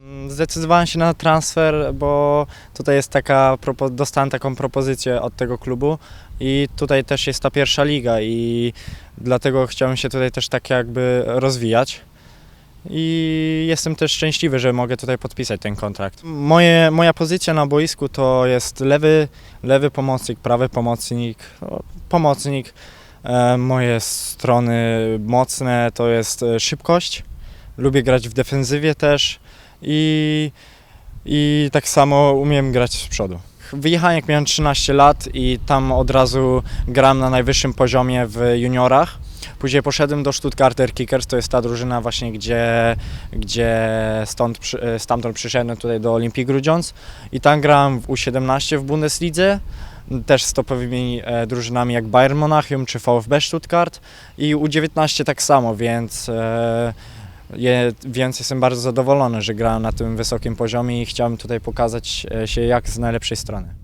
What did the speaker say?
Mm, Zdecydowałem się na transfer, bo tutaj jest taka, dostałem taką propozycję od tego klubu i tutaj też jest ta pierwsza liga i dlatego chciałem się tutaj też tak jakby rozwijać. I jestem też szczęśliwy, że mogę tutaj podpisać ten kontrakt. Moje, moja pozycja na boisku to jest lewy, lewy pomocnik, prawy pomocnik, pomocnik. E, moje strony mocne to jest e, szybkość. Lubię grać w defensywie też i, i tak samo umiem grać z przodu. Wyjechałem jak miałem 13 lat i tam od razu gram na najwyższym poziomie w juniorach. Później poszedłem do Stuttgarter Kickers, to jest ta drużyna właśnie, gdzie, gdzie stąd, e, stamtąd przyszedłem tutaj do Olimpii Grudziądz i tam grałem w U17 w Bundeslidze, też z topowymi e, drużynami jak Bayern Monachium czy VfB Stuttgart i U19 tak samo, więc, e, je, więc jestem bardzo zadowolony, że grałem na tym wysokim poziomie i chciałem tutaj pokazać e, się jak z najlepszej strony.